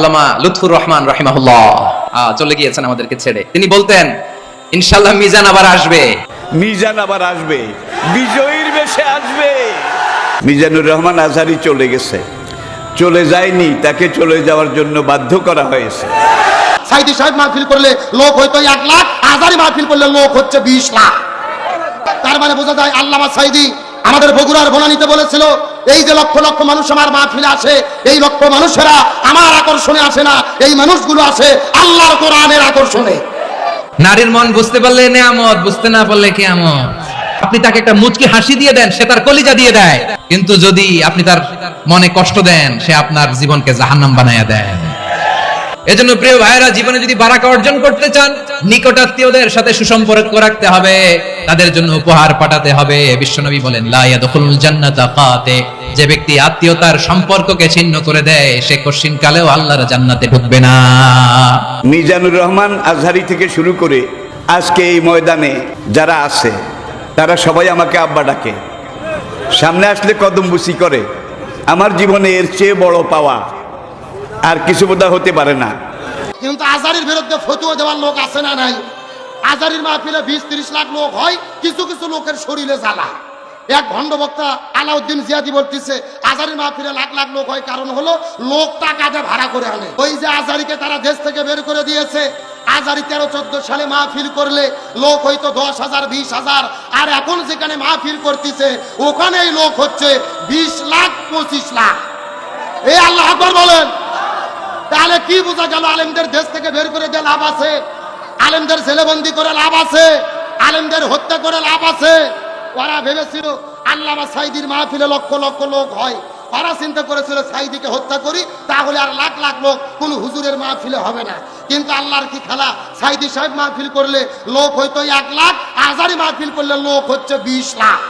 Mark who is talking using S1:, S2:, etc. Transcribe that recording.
S1: আল্লামা লুৎফুর রহমান রাহিমাহুল্লাহ। চলে গিয়েছেন আমাদেরকে ছেড়ে। তিনি বলতেন ইনশাল্লাহ মিজান আবার আসবে।
S2: মিজান আবার আসবে। বিজয়ীর বেশে আসবে। মিজানুর রহমান আজহারি চলে গেছে। চলে যায়নি তাকে চলে যাওয়ার জন্য বাধ্য করা হয়েছে।
S3: সাইদি সাহেব মাহফিল করলে লোক হয়তো এক লাখ আজারি মাহফিল করলে লোক হচ্ছে বিশ লাখ। তার মানে বোঝা যায় আল্লামা সাইদি আমাদের বগুড়ার বনানিতে বলেছিল, এই যে লক্ষ লক্ষ মানুষ আমার মাহফিলে আসে, এই লক্ষ মানুষেরা আমার আকর্ষণে আসে না, এই মানুষগুলো আসে আল্লাহর কোরআনের আকর্ষণে।
S1: নারীর মন বুঝতে পারলে নেয়ামত, বুঝতে না পারলে কেয়ামত। আপনি তাকে একটা মুচকি হাসি দিয়ে দেন, সে তার কলিজা দিয়ে দেয়। কিন্তু যদি আপনি তার মনে কষ্ট দেন, সে আপনার জীবনকে জাহান্নাম বানায়া দেয়। এজন্য প্রিয় ভাইরা জীবনে যদি বারাকা অর্জন করতে চান, নিকটাত্মীয়দের সাথে সুসম্পর্ক রাখতে হবে, তাদের জন্য উপহার পাঠাতে হবে। বিশ্বনবী বলেন, লা ইয়াদখুলুল জান্নাতা কাতে। যে ব্যক্তি আত্মীয়তার সম্পর্ককে ছিন্ন করে দেয়, সে কশিন কালেও আল্লাহর জান্নাতে ঢুকবে না।
S2: মিজানুর রহমান আজহারি থেকে শুরু করে আজকে এই ময়দানে যারা আছে, তারা সবাই আমাকে আব্বা ডাকে। সামনে আসলে কদম বুসি করে। আমার জীবনে এর চেয়ে বড় পাওয়া আর কিছু বোধহয় হতে পারে না।
S3: কিন্তু আজারির বিরুদ্ধে ফতুয়া দেওয়ার লোক আছে না নাই? আজারির মাহফিলে বিশ ত্রিশ লাখ লোক হয়, কিছু কিছু লোকের শরীরে জ্বালা। এক ভণ্ড বক্তা আলাউদ্দিন জিয়াদি বলতেছে, আজারির মাহফিলে লাখ লাখ লোক হয়, কারণ হলো লোক টাকা ভাড়া করে আনে। ওই যে আজারিকে তারা দেশ থেকে বের করে দিয়েছে, আজারি তেরো চোদ্দ সালে মাহফিল করলে লোক হয়তো দশ হাজার, বিশ হাজার, আর এখন যেখানে মাহফিল করতেছে, ওখানেই লোক হচ্ছে বিশ লাখ, পঁচিশ লাখ। এই আল্লাহ বলেন। তাহলে কি বোঝা গেল আলেমদের দেশ থেকে বের করে দিয়ে লাভ আছে? আলেমদের ছেলেবন্দি করে লাভ আছে? আলেমদের হত্যা করে লাভ আছে? ওরা ভেবেছিল আল্লামা সাইদির মাহফিলে লক্ষ লক্ষ লোক হয়। ওরা চিন্তা করেছিল, সাইদিকে হত্যা করি, তাহলে আর লাখ লাখ লোক কোন হুজুরের মাহফিলে হবে না। কিন্তু আল্লাহর কি খেলা? সাইদি সাহেব মাহফিল করলে লোক হয়তো এক লাখ, আজারি মাহফিল করলে লোক হচ্ছে বিশ লাখ।